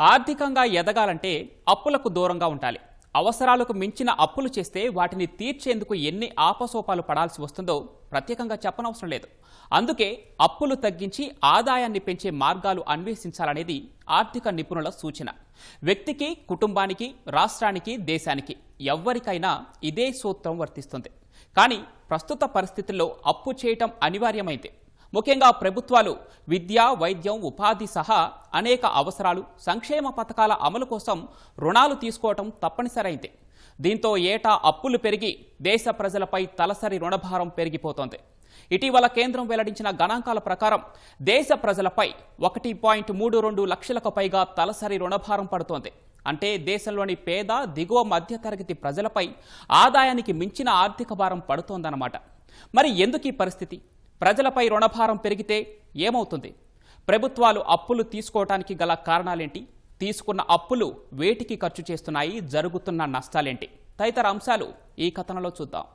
ఆర్థికంగా ఎదగాలంటే అప్పులకు దూరంగా ఉండాలి. అవసరాలకు మించిన అప్పులు చేస్తే వాటిని తీర్చేందుకు ఎన్ని ఆపసోపాలు పడాల్సి వస్తుందో ప్రత్యేకంగా చెప్పనవసరం లేదు. అందుకే అప్పులు తగ్గించి ఆదాయాన్ని పెంచే మార్గాలు అన్వేషించాలనేది ఆర్థిక నిపుణుల సూచన. వ్యక్తికి కుటుంబానికి రాష్ట్రానికి దేశానికి ఎవ్వరికైనా ఇదే సూత్రం వర్తిస్తుంది. కానీ ప్రస్తుత పరిస్థితుల్లో అప్పు చేయటం అనివార్యమైంది ముఖ్యంగా ప్రభుత్వాలు విద్య వైద్యం ఉపాధి సహా అనేక అవసరాలు సంక్షేమ పథకాల అమలు కోసం రుణాలు తీసుకోవటం తప్పనిసరైంది. దీంతో ఏటా అప్పులు పెరిగి దేశ ప్రజలపై తలసరి రుణభారం పెరిగిపోతోంది. ఇటీవల కేంద్రం వెల్లడించిన గణాంకాల ప్రకారం దేశ ప్రజలపై ఒకటి పాయింట్ మూడు రెండు లక్షలకు పైగా తలసరి రుణభారం పడుతోంది. అంటే దేశంలోని పేద దిగువ మధ్యతరగతి ప్రజలపై ఆదాయానికి మించిన ఆర్థిక భారం పడుతోందన్నమాట. మరి ఎందుకు ఈ పరిస్థితి? ప్రజలపై రుణభారం పెరిగితే ఏమవుతుంది? ప్రభుత్వాలు అప్పులు తీసుకోవటానికి గల కారణాలేంటి? తీసుకున్న అప్పులు వేటికి ఖర్చు చేస్తున్నాయి? జరుగుతున్న నష్టాలేంటి? తదితర అంశాలు ఈ కథనంలో చూద్దాం.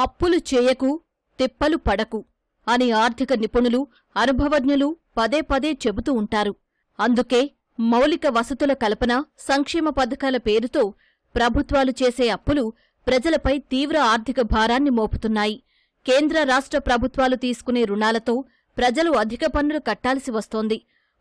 అప్పులు చేయకు తిప్పలు పడకు అని ఆర్థిక నిపుణులు అనుభవజ్ఞులు పదే పదే చెబుతూ ఉంటారు. అందుకే మౌలిక వసతుల కల్పన సంక్షేమ పథకాల పేరుతో ప్రభుత్వాలు చేసే అప్పులు ప్రజలపై తీవ్ర ఆర్థిక భారాన్ని మోపుతున్నాయి. కేంద్ర రాష్ట్ర ప్రభుత్వాలు తీసుకునే రుణాలతో ప్రజలు అధిక పన్నులు కట్టాల్సి వస్తోంది.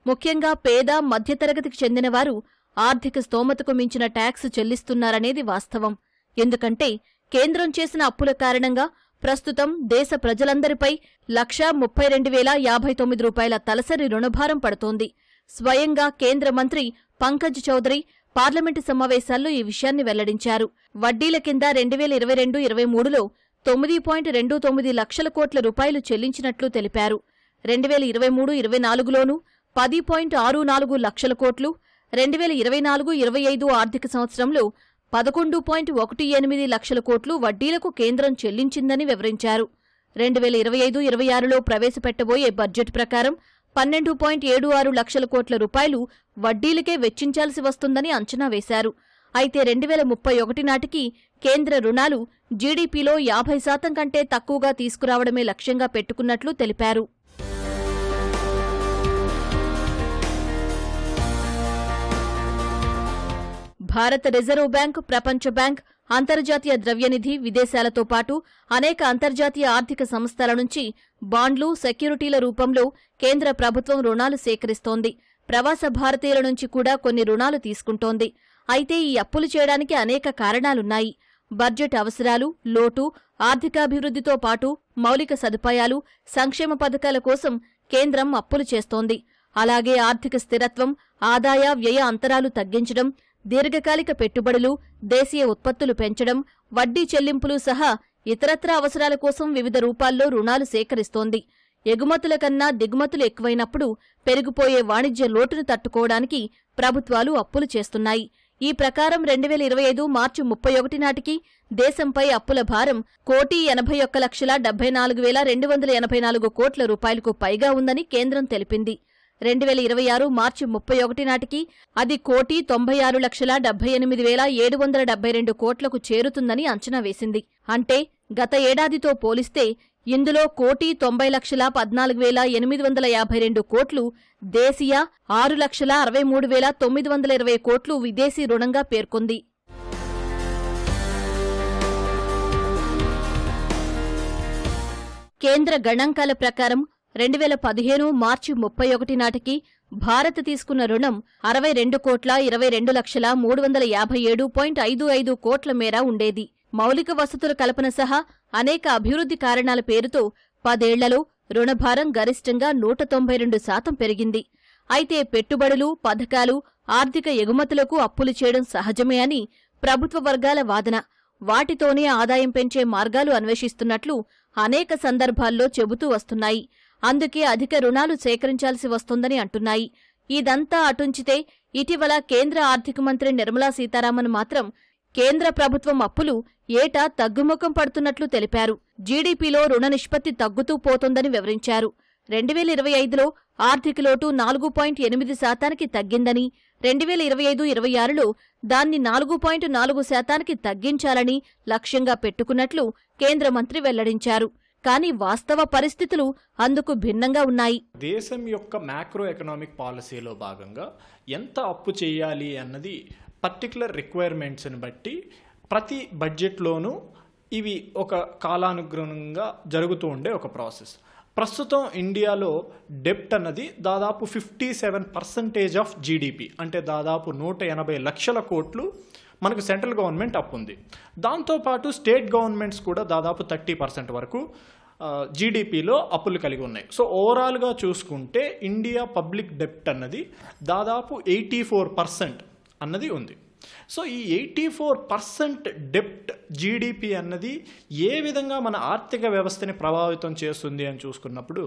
ముఖ్యంగా పేద మధ్యతరగతికి చెందినవారు ఆర్థిక స్తోమతకు మించిన ట్యాక్స్ చెల్లిస్తున్నారనేది వాస్తవం. ఎందుకంటే కేంద్రం చేసిన అప్పుల కారణంగా ప్రస్తుతం దేశ ప్రజలందరిపై లక్షా ముప్పై రెండు వేల యాభై తొమ్మిది రూపాయల తలసరి రుణభారం పడుతోంది. స్వయంగా కేంద్ర మంత్రి పంకజ్ చౌదరి పార్లమెంటు సమావేశాల్లో ఈ విషయాన్ని వెల్లడించారు. వడ్డీల కింద రెండు వేల ఇరవై రెండు ఇరవై మూడులో తొమ్మిది పాయింట్ రెండు తొమ్మిది లక్షల కోట్ల రూపాయలు చెల్లించినట్లు తెలిపారు. రెండు వేల ఇరవై మూడు ఇరవై నాలుగులోనూ పది పాయింట్ ఆరు నాలుగు లక్షల కోట్లు రెండు వేల ఇరవై నాలుగు ఇరవై ఐదు ఆర్థిక సంవత్సరంలో పదకొండు పాయింట్ ఒకటి ఎనిమిది లక్షల కోట్లు వడ్డీలకు కేంద్రం చెల్లించిందని వివరించారు. రెండు వేల ఇరవై ఐదు ఇరవై ఆరులో ప్రవేశపెట్టబోయే బడ్జెట్ ప్రకారం పన్నెండు పాయింట్ ఏడు ఆరు లక్షల కోట్ల రూపాయలు వడ్డీలకే వెచ్చించాల్సి వస్తుందని అంచనా వేశారు. అయితే రెండు వేల ముప్పై ఒకటి నాటికి కేంద్ర రుణాలు జీడీపీలో యాభై శాతం కంటే తక్కువగా తీసుకురావడమే లక్ష్యంగా పెట్టుకున్నట్లు తెలిపారు. భారత రిజర్వ్ బ్యాంక్ ప్రపంచ బ్యాంక్ అంతర్జాతీయ ద్రవ్యనిధి విదేశాలతో పాటు అనేక అంతర్జాతీయ ఆర్థిక సంస్థల నుంచి బాండ్లు సెక్యూరిటీల రూపంలో కేంద్ర ప్రభుత్వం రుణాలు సేకరిస్తోంది. ప్రవాస భారతీయుల నుంచి కూడా కొన్ని రుణాలు తీసుకుంటోంది. అయితే ఈ అప్పులు చేయడానికి అనేక కారణాలున్నాయి. బడ్జెట్ అవసరాలు లోటు ఆర్థికాభివృద్ధితో పాటు మౌలిక సదుపాయాలు సంక్షేమ పథకాల కోసం కేంద్రం అప్పులు చేస్తోంది. అలాగే ఆర్థిక స్థిరత్వం ఆదాయ వ్యయ అంతరాలు తగ్గించడం దీర్ఘకాలిక పెట్టుబడులు దేశీయ ఉత్పత్తులు పెంచడం వడ్డీ చెల్లింపులు సహా ఇతరత్ర అవసరాల కోసం వివిధ రూపాల్లో రుణాలు సేకరిస్తోంది. ఎగుమతుల కన్నా దిగుమతులు ఎక్కువైనప్పుడు పెరిగిపోయే వాణిజ్య లోటును తట్టుకోవడానికి ప్రభుత్వాలు అప్పులు చేస్తున్నాయి. ఈ ప్రకారం రెండు వేల ఇరవై ఐదు మార్చి ముప్పై ఒకటి నాటికి దేశంపై అప్పుల భారం కోటి ఎనభై ఒక్క లక్షల డెబ్బై నాలుగు వేల రెండు వందల ఎనభై నాలుగు కోట్ల రూపాయలకు పైగా ఉందని కేంద్రం తెలిపింది. రెండు వేల ఇరవై ఆరు మార్చి ముప్పై ఒకటి నాటికి అది కోటి తొంభై ఆరు లక్షల డెబ్బై ఎనిమిది వేల ఏడు వందల డెబ్బై రెండు కోట్లకు చేరుతుందని అంచనా వేసింది. అంటే గత ఏడాదితో పోలిస్తే ఇందులో కోటి తొంభై లక్షల పద్నాలుగు వేల ఎనిమిది వందల యాభై రెండు కోట్లు దేశీయ ఆరు లక్షల అరవై మూడు వేల తొమ్మిది వందల ఇరవై కోట్లు విదేశీ రుణంగా పేర్కొంది. కేంద్ర గణాంకాల ప్రకారం రెండు వేల పదిహేను మార్చి ముప్పై ఒకటి నాటికి భారత్ తీసుకున్న రుణం అరవై రెండు కోట్ల ఇరవై రెండు లక్షల మూడు వందల యాభై ఏడు పాయింట్ ఐదు ఐదు కోట్ల మేర ఉండేది. మౌలిక వసతుల కల్పన సహా అనేక అభివృద్ధి కారణాల పేరుతో పదేళ్ళలో రుణభారం గరిష్టంగా నూట తొంభై రెండు శాతం పెరిగింది. అయితే పెట్టుబడులు పథకాలు ఆర్థిక ఎగుమతులకు అప్పులు చేయడం సహజమే అని ప్రభుత్వ వర్గాల వాదన. వాటితోనే ఆదాయం పెంచే మార్గాలు అన్వేషిస్తున్నట్లు అనేక సందర్భాల్లో చెబుతూ వస్తున్నాయి. అందుకే అధిక రుణాలు సేకరించాల్సి వస్తోందని అంటున్నాయి. ఇదంతా అటుంచితే ఇటీవల కేంద్ర ఆర్థిక మంత్రి నిర్మలా సీతారామన్ మాత్రం కేంద్ర ప్రభుత్వం అప్పులు ఏటా తగ్గుముఖం పడుతున్నట్లు తెలిపారు. జీడీపీలో రుణ నిష్పత్తి తగ్గుతూ పోతోందని వివరించారు. రెండు వేల ఇరవై ఐదులో ఆర్థిక లోటు నాలుగు పాయింట్ ఎనిమిది శాతానికి తగ్గిందని రెండు వేల ఇరవై ఐదు ఇరవై ఆరులో దాన్ని నాలుగు పాయింట్ నాలుగు శాతానికి తగ్గించాలని లక్ష్యంగా పెట్టుకున్నట్లు కేంద్ర మంత్రి వెల్లడించారు. కానీ వాస్తవ పరిస్థితులు అందుకు భిన్నంగా ఉన్నాయి. దేశం యొక్క మ్యాక్రో ఎకనామిక్ పాలసీలో భాగంగా ఎంత అప్పు చేయాలి అన్నది పర్టికులర్ రిక్వైర్మెంట్స్ని బట్టి ప్రతి బడ్జెట్లోనూ ఇవి ఒక కాలానుగుణంగా జరుగుతూ ఉండే ఒక ప్రాసెస్. ప్రస్తుతం ఇండియాలో డెప్ట్ అన్నది దాదాపు fifty seven percentage of GDP అంటే దాదాపు నూట ఎనభై లక్షల కోట్లు మనకు సెంట్రల్ గవర్నమెంట్ అప్పు ఉంది. దాంతోపాటు స్టేట్ గవర్నమెంట్స్ కూడా దాదాపు థర్టీ పర్సెంట్ వరకు జీడిపిలో అప్పులు కలిగి ఉన్నాయి. సో ఓవరాల్గా చూసుకుంటే ఇండియా పబ్లిక్ డెప్ట్ అన్నది దాదాపు ఎయిటీ ఫోర్ పర్సెంట్ అన్నది ఉంది. సో ఈ ఎయిటీ ఫోర్ పర్సెంట్ డెప్ట్ జీడిపి అన్నది ఏ విధంగా మన ఆర్థిక వ్యవస్థని ప్రభావితం చేస్తుంది అని చూసుకున్నప్పుడు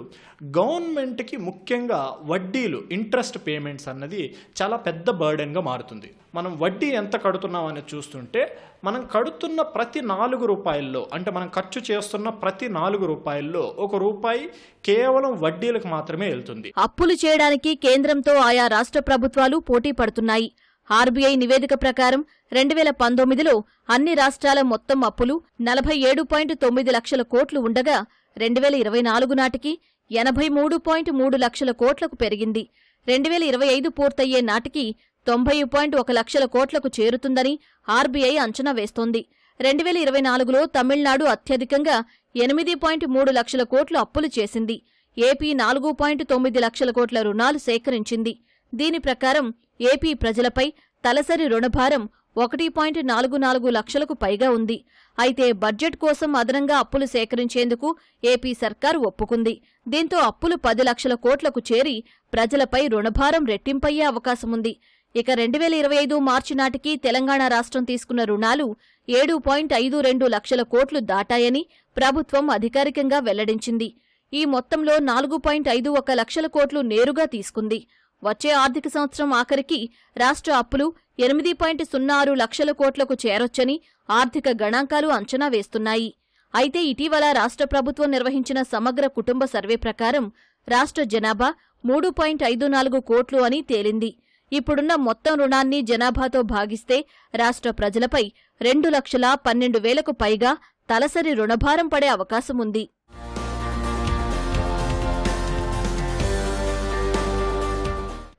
గవర్నమెంట్కి ముఖ్యంగా వడ్డీలు ఇంట్రెస్ట్ పేమెంట్స్ అన్నది చాలా పెద్ద బర్డెన్గా మారుతుంది. మనం వడ్డీ ఎంత కడుతున్నాం అనేది చూస్తుంటే మనం కడుతున్న ప్రతి నాలుగు రూపాయల్లో అంటే మనం ఖర్చు చేస్తున్న ప్రతి నాలుగు రూపాయల్లో ఒక రూపాయి కేవలం వడ్డీలకు మాత్రమే వెళ్తుంది. అప్పులు చేయడానికి కేంద్రంతో ఆయా రాష్ట్ర ప్రభుత్వాలు పోటీ పడుతున్నాయి. ఆర్బీఐ నివేదిక ప్రకారం రెండు వేల పంతొమ్మిదిలో అన్ని రాష్ట్రాల మొత్తం అప్పులు నలభై ఏడు పాయింట్ తొమ్మిది లక్షల కోట్లు ఉండగా రెండు వేల ఇరవై నాలుగు నాటికి ఎనభై మూడు పాయింట్ మూడు లక్షల కోట్లకు పెరిగింది. రెండు వేల ఇరవై ఐదు పూర్తయ్యే నాటికి తొంభై పాయింట్ ఒక లక్షల కోట్లకు చేరుతుందని ఆర్బీఐ అంచనా వేస్తోంది. రెండు వేల ఇరవై నాలుగులో తమిళనాడు అత్యధికంగా ఎనిమిది పాయింట్ మూడు లక్షల కోట్లు అప్పులు చేసింది. ఏపీ నాలుగు పాయింట్ తొమ్మిది లక్షల కోట్ల రుణాలు సేకరించింది. దీని ప్రకారం ఏపీ ప్రజలపై తలసరి రుణభారం ఒకటి పాయింట్ నాలుగు నాలుగు లక్షలకు పైగా ఉంది. అయితే బడ్జెట్ కోసం అదనంగా అప్పులు సేకరించేందుకు ఏపీ సర్కారు ఒప్పుకుంది. దీంతో అప్పులు పది లక్షల కోట్లకు చేరి ప్రజలపై రుణభారం రెట్టింపయ్యే అవకాశముంది ఇక రెండు వేల ఇరవై ఐదు మార్చి నాటికి తెలంగాణ రాష్ట్రం తీసుకున్న రుణాలు ఏడు పాయింట్ ఐదు రెండు లక్షల కోట్లు దాటాయని ప్రభుత్వం అధికారికంగా వెల్లడించింది. ఈ మొత్తంలో నాలుగు పాయింట్ ఐదు ఒక లక్షల కోట్లు నేరుగా తీసుకుంది. వచ్చే ఆర్థిక సంవత్సరం ఆఖరికి రాష్ట్ర అప్పులు ఎనిమిది పాయింట్ సున్నా ఆరు లక్షల కోట్లకు చేరొచ్చని ఆర్థిక గణాంకాలు అంచనా వేస్తున్నాయి. అయితే ఇటీవల రాష్ట్ర ప్రభుత్వం నిర్వహించిన సమగ్ర కుటుంబ సర్వే ప్రకారం రాష్ట్ర జనాభా మూడు పాయింట్ ఐదు నాలుగు కోట్లు అని తేలింది. ఇప్పుడున్న మొత్తం రుణాన్ని జనాభాతో భాగిస్తే రాష్ట్ర ప్రజలపై రెండు లక్షల పన్నెండు వేలకు పైగా తలసరి రుణభారం పడే అవకాశముంది.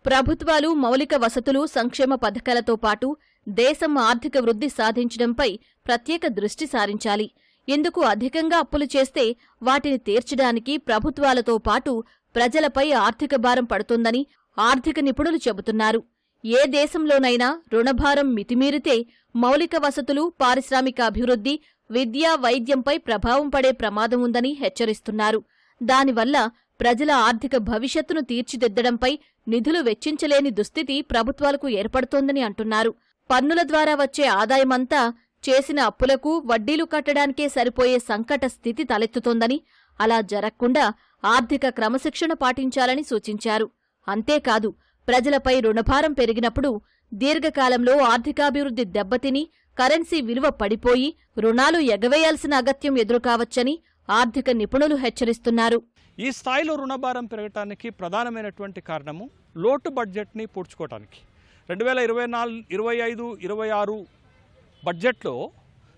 ప్రభుత్వాలు మౌలిక వసతులు సంక్షేమ పథకాలతో పాటు దేశం ఆర్థిక వృద్ధి సాధించడంపై ప్రత్యేక దృష్టి సారించాలి. ఇందుకు అధికంగా అప్పులు చేస్తే వాటిని తీర్చడానికి ప్రభుత్వాలతో పాటు ప్రజలపై ఆర్థిక భారం పడుతుందని ఆర్థిక నిపుణులు చెబుతున్నారు. ఏ దేశంలోనైనా రుణభారం మితిమీరితే మౌలిక వసతులు పారిశ్రామిక అభివృద్ధి విద్య వైద్యంపై ప్రభావం పడే ప్రమాదం ఉందని హెచ్చరిస్తున్నారు. దానివల్ల ప్రజల ఆర్థిక భవిష్యత్తును తీర్చిదిద్దడంపై నిధులు వెచ్చించలేని దుస్థితి ప్రభుత్వాలకు ఏర్పడుతోందని అంటున్నారు. పన్నుల ద్వారా వచ్చే ఆదాయమంతా చేసిన అప్పులకు వడ్డీలు కట్టడానికే సరిపోయే సంకట స్థితి తలెత్తుతోందని అలా జరగకుండా ఆర్థిక క్రమశిక్షణ పాటించాలని సూచించారు. అంతేకాదు ప్రజలపై రుణభారం పెరిగినప్పుడు దీర్ఘకాలంలో ఆర్థికాభివృద్ధి దెబ్బతిని కరెన్సీ విలువ పడిపోయి రుణాలు ఎగవేయాల్సిన అగత్యం ఎదురుకావచ్చని ఆర్థిక నిపుణులు హెచ్చరిస్తున్నారు. ఈ స్థాయిలో రుణభారం పెరగటానికి ప్రధానమైనటువంటి కారణము లోటు బడ్జెట్ని పూడ్చుకోవటానికి రెండు వేల ఇరవై నాలుగు ఇరవై ఐదు ఇరవై ఆరు బడ్జెట్లో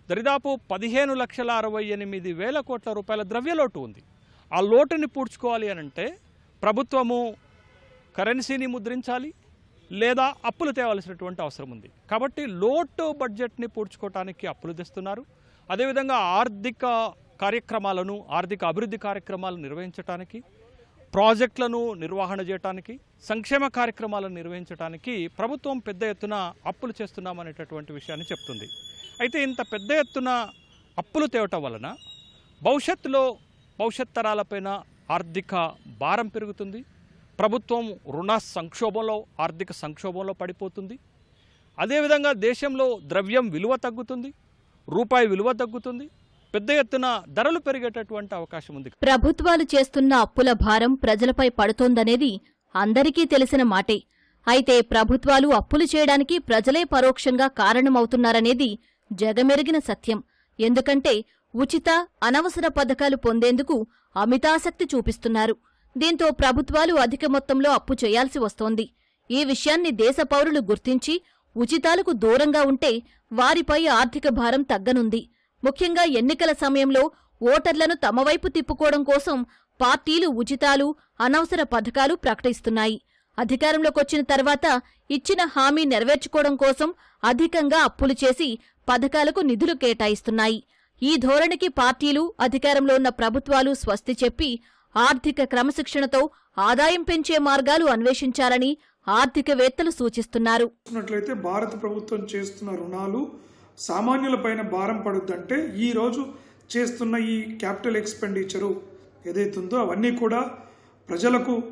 దరిదాపు పదిహేను లక్షల అరవై ఎనిమిది వేల కోట్ల రూపాయల ద్రవ్యలోటు ఉంది. ఆ లోటుని పూడ్చుకోవాలి అని అంటే ప్రభుత్వము కరెన్సీని ముద్రించాలి లేదా అప్పులు తేవాల్సినటువంటి అవసరం ఉంది. కాబట్టి లోటు బడ్జెట్ని పూడ్చుకోవటానికి అప్పులు తెస్తున్నారు. అదేవిధంగా ఆర్థిక కార్యక్రమాలను ఆర్థిక అభివృద్ధి కార్యక్రమాలను నిర్వహించడానికి ప్రాజెక్టులను నిర్వహణ చేయడానికి సంక్షేమ కార్యక్రమాలను నిర్వహించడానికి ప్రభుత్వం పెద్ద ఎత్తున అప్పులు చేస్తున్నామనేటటువంటి విషయాన్ని చెప్తుంది. అయితే ఇంత పెద్ద ఎత్తున అప్పులు తేవటం వలన భవిష్యత్తులో భవిష్యత్ తరాలపైన ఆర్థిక భారం పెరుగుతుంది. ప్రభుత్వం రుణ సంక్షోభంలో ఆర్థిక సంక్షోభంలో పడిపోతుంది. అదేవిధంగా దేశంలో ద్రవ్యం విలువ తగ్గుతుంది. రూపాయి విలువ తగ్గుతుంది. పెద్ద ఎత్తున ధరలు పెరిగేటటువంటి అవకాశం ఉంది. ప్రభుత్వాలు చేస్తున్న అప్పుల భారం ప్రజలపై పడుతోందనేది అందరికీ తెలిసిన మాటే. అయితే ప్రభుత్వాలు అప్పులు చేయడానికి ప్రజలే పరోక్షంగా కారణమవుతున్నారనేది జగమెరిగిన సత్యం. ఎందుకంటే ఉచిత అనవసర పథకాలు పొందేందుకు అమితాసక్తి చూపిస్తున్నారు. దీంతో ప్రభుత్వాలు అధిక మొత్తంలో అప్పు చేయాల్సి వస్తోంది. ఈ విషయాన్ని దేశ పౌరులు గుర్తించి ఉచితాలకు దూరంగా ఉంటే వారిపై ఆర్థిక భారం తగ్గనుంది. ముఖ్యంగా ఎన్నికల సమయంలో ఓటర్లను తమవైపు తిప్పుకోవడం కోసం పార్టీలు ఉచితాలు అనవసర పథకాలు ప్రకటిస్తున్నాయి. అధికారంలోకొచ్చిన తర్వాత ఇచ్చిన హామీ నెరవేర్చుకోవడం కోసం అధికంగా అప్పులు చేసి పథకాలకు నిధులు కేటాయిస్తున్నాయి. ఈ ధోరణికి పార్టీలు అధికారంలో ఉన్న ప్రభుత్వాలు స్వస్తి చెప్పి ఆర్థిక క్రమశిక్షణతో ఆదాయం పెంచే మార్గాలు అన్వేషించాలని ఆర్థికవేత్తలు సూచిస్తున్నారు. భారత ప్రభుత్వం చేస్తున్న రుణాలు సామాన్యులపైన భారం పడుద్దంటే ఈ రోజు చేస్తున్న ఈ క్యాపిటల్ ఎక్స్పెండిచరు ఏదైతుందో అవన్నీ కూడా ప్రజలకు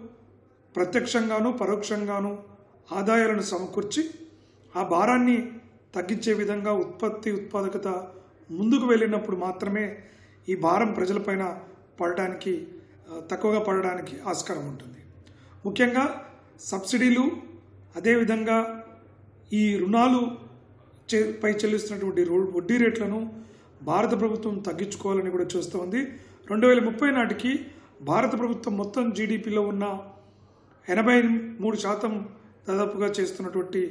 ప్రత్యక్షంగాను పరోక్షంగాను ఆదాయాలను సమకూర్చి ఆ భారాన్ని తగ్గించే విధంగా ఉత్పత్తి ఉత్పాదకత ముందుకు వెళ్ళినప్పుడు మాత్రమే ఈ భారం ప్రజలపైన పడడానికి తక్కువగా పడడానికి ఆస్కారం ఉంటుంది. ముఖ్యంగా సబ్సిడీలు అదేవిధంగా ఈ రుణాలు పై చెల్లిస్తున్నటువంటి వడ్డీ రేట్లను భారత ప్రభుత్వం తగ్గించుకోవాలని కూడా చూస్తోంది రెండు వేల ముప్పై నాటికి భారత ప్రభుత్వం మొత్తం జీడిపిలో ఉన్న ఎనభై మూడు శాతం దాదాపుగా చేస్తున్నటువంటి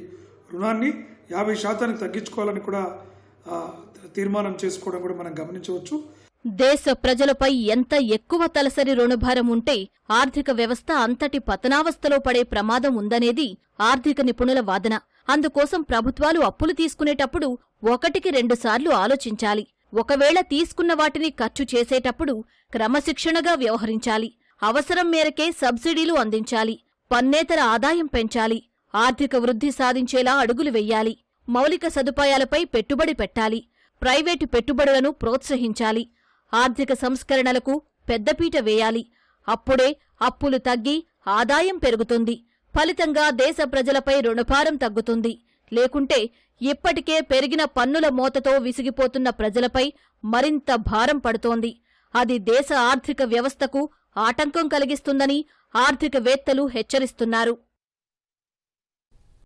రుణాన్ని యాభై శాతానికి తగ్గించుకోవాలని కూడా తీర్మానం చేసుకోవడం కూడా మనం గమనించవచ్చు. దేశ ప్రజలపై ఎంత ఎక్కువ తలసరి రుణభారం ఉంటే ఆర్థిక వ్యవస్థ అంతటి పతనావస్థలో పడే ప్రమాదం ఉందనేది ఆర్థిక నిపుణుల వాదన. అందుకోసం ప్రభుత్వాలు అప్పులు తీసుకునేటప్పుడు ఒకటికి రెండుసార్లు ఆలోచించాలి. ఒకవేళ తీసుకున్న వాటిని ఖర్చు చేసేటప్పుడు క్రమశిక్షణగా వ్యవహరించాలి. అవసరం మేరకే సబ్సిడీలు అందించాలి. పన్నేతర ఆదాయం పెంచాలి. ఆర్థిక వృద్ధి సాధించేలా అడుగులు వెయ్యాలి మౌలిక సదుపాయాలపై పెట్టుబడి పెట్టాలి. ప్రైవేటు పెట్టుబడులను ప్రోత్సహించాలి. ఆర్థిక సంస్కరణలకు పెద్దపీట వేయాలి. అప్పుడే అప్పులు తగ్గి ఆదాయం పెరుగుతుంది. ఫలితంగా దేశ ప్రజలపై రుణభారం తగ్గుతుంది. లేకుంటే ఇప్పటికే పెరిగిన పన్నుల మోతతో విసిగిపోతున్న ప్రజలపై మరింత భారం పడుతోంది. అది దేశ ఆర్థిక వ్యవస్థకు ఆటంకం కలిగిస్తుందని ఆర్థికవేత్తలు హెచ్చరిస్తున్నారు.